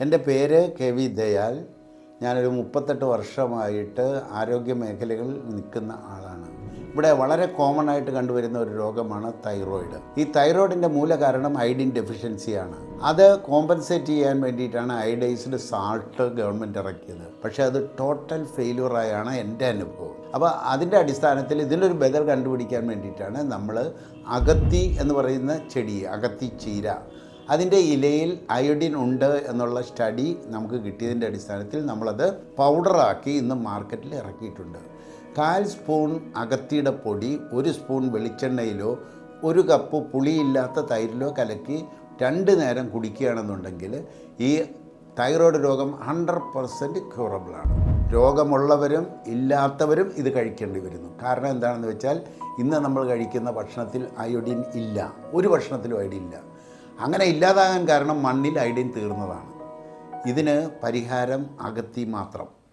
എന്റെ പേര് K V Dayal. ഞാനൊരു മുപ്പത്തെട്ട് വർഷമായിട്ട് ആരോഗ്യ മേഖലകളിൽ നിൽക്കുന്ന ആളാണ്. ഇവിടെ വളരെ കോമൺ ആയിട്ട് കണ്ടുവരുന്ന ഒരു രോഗമാണ് തൈറോയിഡ് ഈ തൈറോയിഡിന്റെ മൂലകാരണം ഐഡിൻ ഡെഫിഷ്യൻസിയാണ് അത് കോമ്പൻസേറ്റ് ചെയ്യാൻ വേണ്ടിയിട്ടാണ് ഐഡൈസ്ഡ് സാൾട്ട് ഗവൺമെന്റ് ഇറക്കിയത്. പക്ഷേ അത് ടോട്ടൽ ഫെയിലുവറായാണ് എന്റെ അനുഭവം. അപ്പോൾ അതിന്റെ അടിസ്ഥാനത്തിൽ ഇതിനൊരു ബദൽ കണ്ടുപിടിക്കാൻ വേണ്ടിയിട്ടാണ് നമ്മൾ അകത്തി എന്ന് പറയുന്ന ചെടി അകത്തി ചീര അതിന്റെ ഇലയിൽ അയോഡിൻ ഉണ്ട് എന്നുള്ള സ്റ്റഡി നമുക്ക് കിട്ടിയതിന്റെ അടിസ്ഥാനത്തിൽ നമ്മളത് പൗഡറാക്കി ഇന്ന് മാർക്കറ്റിൽ ഇറക്കിയിട്ടുണ്ട്. കാൽ സ്പൂൺ അകത്തിയുടെ പൊടി ഒരു സ്പൂൺ വെളിച്ചെണ്ണയിലോ ഒരു കപ്പ് പുളിയില്ലാത്ത തൈരിലോ കലക്കി രണ്ട് നേരം കുടിക്കുകയാണെന്നുണ്ടെങ്കിൽ ഈ തൈറോയ്ഡ് രോഗം ഹൺഡ്രഡ് പെർസെന്റ് ക്യൂറബിളാണ് രോഗമുള്ളവരും ഇല്ലാത്തവരും ഇത് കഴിക്കേണ്ടി വരുന്നു. കാരണം എന്താണെന്ന് വെച്ചാൽ ഇന്ന് നമ്മൾ കഴിക്കുന്ന ഭക്ഷണത്തിൽ അയോഡിൻ ഇല്ല. ഒരു ഭക്ഷണത്തിലും അയോഡിൻ ഇല്ല. അങ്ങനെ ഇല്ലാതാകാൻ കാരണം മണ്ണിൽ ഐഡിൻ തീർന്നതാണ്. ഇതിന് പരിഹാരം അകത്തി മാത്രം.